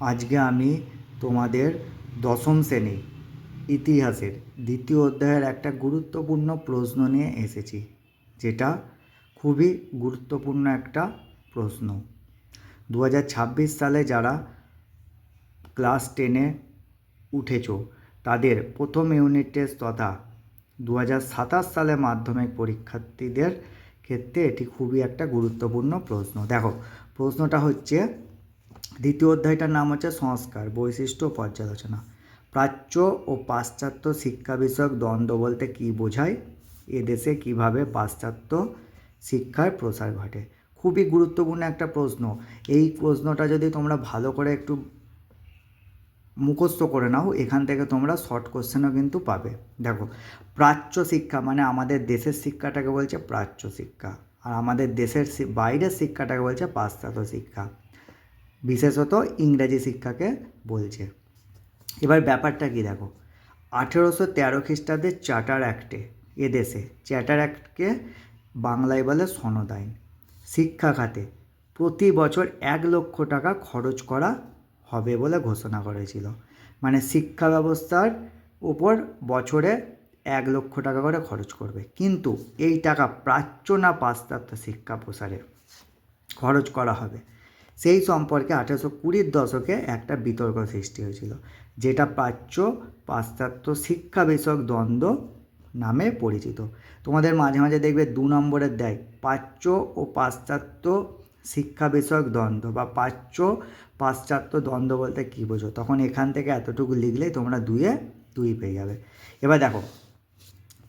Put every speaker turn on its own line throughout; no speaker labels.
আজকে আমি তোমাদের দশম শ্রেণি ইতিহাসের দ্বিতীয় অধ্যায়ের একটা গুরুত্বপূর্ণ প্রশ্ন নিয়ে এসেছি, যেটা খুবই গুরুত্বপূর্ণ একটা প্রশ্ন। দু হাজার ছাব্বিশ সালে যারা ক্লাস টেনে উঠেছ, তাদের প্রথম ইউনিট টেস্ট তথা দু হাজার সাতাশ সালে মাধ্যমিক পরীক্ষার্থীদের ক্ষেত্রে এটি খুবই একটা গুরুত্বপূর্ণ প্রশ্ন। দেখো, প্রশ্নটা হচ্ছে দ্বিতীয় অধ্যায়টার নাম হচ্ছে সংস্কার, বৈশিষ্ট্য পর্যালোচনা। প্রাচ্য ও পাশ্চাত্য শিক্ষা বিষয়ক দ্বন্দ্ব বলতে কী বোঝায়? এদেশে কীভাবে পাশ্চাত্য শিক্ষার প্রসার ঘটে? খুবই গুরুত্বপূর্ণ একটা প্রশ্ন। এই প্রশ্নটা যদি তোমরা ভালো করে একটু মুখস্থ করে নাও, এখান থেকে তোমরা শর্ট কোশ্চেনও কিন্তু পাবে। দেখো, প্রাচ্য শিক্ষা মানে আমাদের দেশের শিক্ষাটাকে বলছে প্রাচ্য শিক্ষা, আর আমাদের দেশের বাইরের শিক্ষাটাকে বলছে পাশ্চাত্য শিক্ষা। বিশেষত ইংরেজি শিক্ষাকে বলছে। এবার ব্যাপারটা কি দেখো? আঠেরোশো তেরো খ্রিস্টাব্দে চার্টার অ্যাক্টে এদেশে চার্টার অ্যাক্টকে বাংলায় বলে সনদ আইন। শিক্ষা খাতে প্রতি বছর এক লক্ষ টাকা খরচ করা হবে বলে ঘোষণা করেছিল। মানে শিক্ষা ব্যবস্থার উপর বছরে এক লক্ষ টাকা করে খরচ করবে। কিন্তু এই টাকা প্রাচ্য না পাশ্চাত্য শিক্ষা প্রসারে খরচ করা হবে। সেই সম্পর্কে আঠেরোশো কুড়ির দশকে একটা বিতর্ক সৃষ্টি হয়েছিল, যেটা প্রাচ্য পাশ্চাত্য শিক্ষা বিষয়ক দ্বন্দ্ব নামে পরিচিত। তোমাদের মাঝে মাঝে দেখবে দু নম্বরের দেয়, প্রাচ্য ও পাশ্চাত্য শিক্ষা বিষয়ক দ্বন্দ্ব বা প্রাচ্য পাশ্চাত্য দ্বন্দ্ব বলতে কী বোঝো? তখন এখান থেকে এতটুকু লিখলেই তোমরা দুয়ে দুই পেয়ে যাবে। এবার দেখো,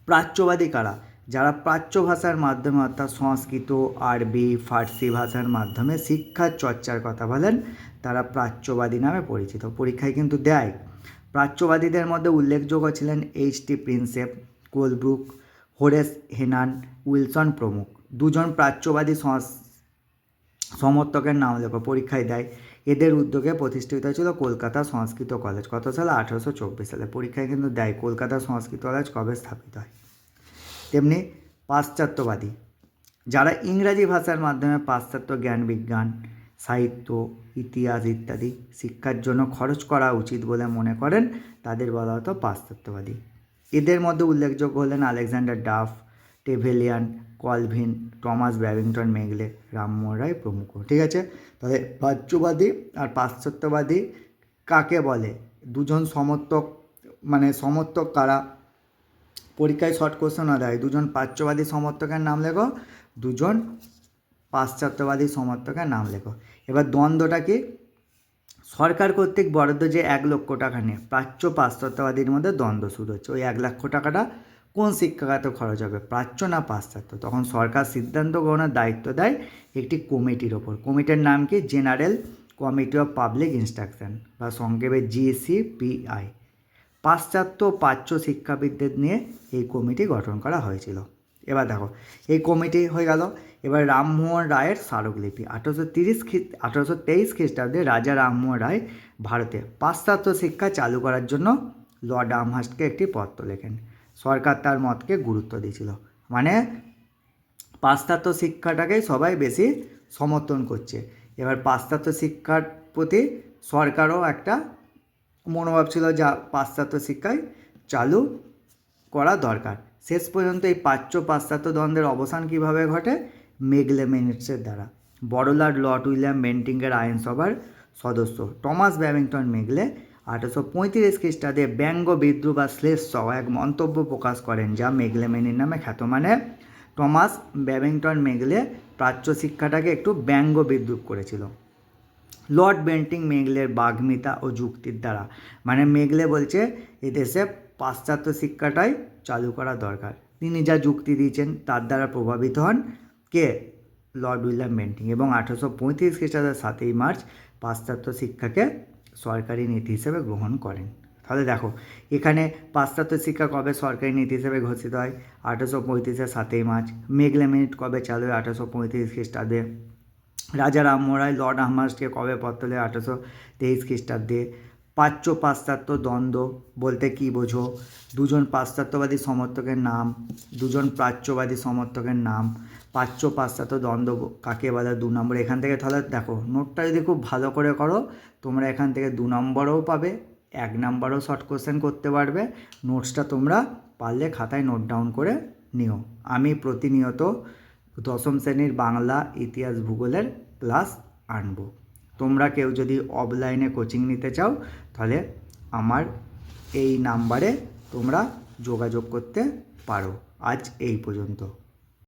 প্রাচ্যবাদী কারা? যারা প্রাচ্য ভাষার মাধ্যমে অর্থাৎ সংস্কৃত, আরবি, ফার্সি ভাষার মাধ্যমে শিক্ষার চর্চার কথা বলেন, তারা প্রাচ্যবাদী নামে পরিচিত। পরীক্ষায় কিন্তু দেয়। প্রাচ্যবাদীদের মধ্যে উল্লেখযোগ্য ছিলেন H T Prinsep, Colebrooke, Horace Hayman, Wilson প্রমুখ। দুজন প্রাচ্যবাদী সমর্থকের নাম লেখো পরীক্ষায় দেয়। এদের উদ্যোগে প্রতিষ্ঠিত হয়েছিল কলকাতা সংস্কৃত কলেজ। কত সালে আঠারোশো চব্বিশ সালে পরীক্ষায় কিন্তু দেয়, কলকাতা সংস্কৃত কলেজ কবে স্থাপিত হয়? তেমনি পাশ্চাত্যবাদী। যারা ইংরাজি ভাষার মাধ্যমে পাশ্চাত্য জ্ঞান, বিজ্ঞান, সাহিত্য, ইতিহাস ইত্যাদি শিক্ষার জন্য খরচ করা উচিত বলে মনে করেন, তাদের বলা হতো পাশ্চাত্যবাদী। এদের মধ্যে উল্লেখযোগ্য হলেন Alexander Duff, Trevelyan, Colvin, Thomas Babington Macaulay, Rammohan Roy প্রমুখ। ঠিক আছে? তাহলে প্রাচ্যবাদী আর পাশ্চাত্যবাদী কাকে বলে? দুজন সমর্থক মানে সমর্থক কারা? পরীক্ষায় শর্ট কোশ্চেন দেয়। দুজন প্রাচ্যবাদী সমর্থকের নাম লেখো, দুজন পাশ্চাত্যবাদী সমর্থকের নাম লেখো। এবার দ্বন্দ্বটা কি? সরকার কর্তৃক বরাদ্দ যে এক লক্ষ টাকা নিয়ে প্রাচ্য পাশ্চাত্যবাদীর মধ্যে দ্বন্দ্ব শুরু হচ্ছে। ওই এক লক্ষ টাকাটা কোন শিক্ষাখাতে খরচ হবে? প্রাচ্য না পাশ্চাত্য? তখন সরকার সিদ্ধান্ত গ্রহণের দায়িত্ব দেয় একটি কমিটির ওপর। কমিটির নাম কি? General committee of public instruction বা সংক্ষেপে জিসিপিআই পাশ্চাত্য প্রাচ্য শিক্ষাবিদদের নিয়ে এই কমিটি গঠন করা হয়েছিল। এবার দেখো, এই কমিটি হয়ে গেল। এবার রামমোহন রায়ের স্মারকলিপি। আঠেরোশো তিরিশ আঠেরোশো তেইশ খ্রিস্টাব্দে রাজা রামমোহন রায় ভারতে পাশ্চাত্য শিক্ষা চালু করার জন্য লর্ড আমহাস্টকে একটি পত্র লেখেন সরকার তার মতকে গুরুত্ব দিয়েছিল। মানে পাশ্চাত্য শিক্ষাটাকেই সবাই বেশি সমর্থন করছে। এবার পাশ্চাত্য শিক্ষার প্রতি সরকারও একটা মনোভাব ছিল যা, পাশ্চাত্য শিক্ষায় চালু করা দরকার। শেষ পর্যন্ত এই প্রাচ্য পাশ্চাত্য দ্বন্দ্বের অবসান কীভাবে ঘটে? মেগলে মিনিটসের দ্বারা। বড়লাট লর্ড উইলিয়াম বেন্টিংয়ের আইনসভার সদস্য। টমাস ব্যাবিংটন মেগলে আঠারোশো পঁয়ত্রিশ খ্রিস্টাব্দে ব্যঙ্গ বিদ্রোহ বা শ্লেষ সহ এক মন্তব্য প্রকাশ করেন, যা মেগলে মেনির নামে খ্যাত। মানে টমাস ব্যাবিংটন মেগলে প্রাচ্য শিক্ষাটাকে একটু ব্যঙ্গ বিদ্রুপ করেছিল। লর্ড বেন্টিং মেঘলের বাগ্মিতা ও যুক্তির দ্বারা। মানে মেঘলে বলছে, এদেশে পাশ্চাত্য শিক্ষাটাই চালু করা দরকার। তিনি যা যুক্তি দিয়েছেন, তার দ্বারা প্রভাবিত হন কে? Lord William Bentinck. এবং আঠারোশো পঁয়ত্রিশ খ্রিস্টাব্দের সাতই মার্চ পাশ্চাত্য শিক্ষাকে সরকারি নীতি হিসেবে গ্রহণ করেন। তাহলে দেখো, এখানে পাশ্চাত্য শিক্ষা কবে সরকারি নীতি হিসেবে ঘোষিত হয়? আঠারোশো পঁয়ত্রিশের সাতই মার্চ। মেঘলে মিনিট কবে চালু হয়? আঠারোশো পঁয়ত্রিশ খ্রিস্টাব্দে। রাজা রামমোরায় লর্ড আহমাসকে কবে পত্র দেয় আঠারোশো তেইশ খ্রিস্টাব্দে? প্রাচ্য পাশ্চাত্য দ্বন্দ্ব বলতে কী বোঝো? দুজন পাশ্চাত্যবাদী সমর্থকের নাম, দুজন প্রাচ্যবাদী সমর্থকের নাম। প্রাচ্য পাশ্চাত্য দ্বন্দ্ব কাকে বলে? দু নম্বর, এখান থেকে তাহলে দেখো, নোটটা যদি খুব ভালো করে করো, তোমরা এখান থেকে দু নম্বরও পাবে, এক নাম্বারও শর্ট কোশ্চেন করতে পারবে। নোটসটা তোমরা পারলে খাতায় নোট ডাউন করে নিও। আমি প্রতিনিয়ত দশম শ্রেণির বাংলা ইতিহাস ভূগোলের ক্লাস আনব। তোমরা কেউ যদি অফলাইনে কোচিং নিতে চাও, তাহলে আমার এই নাম্বারে তোমরা যোগাযোগ করতে পারো। আজ এই পর্যন্ত।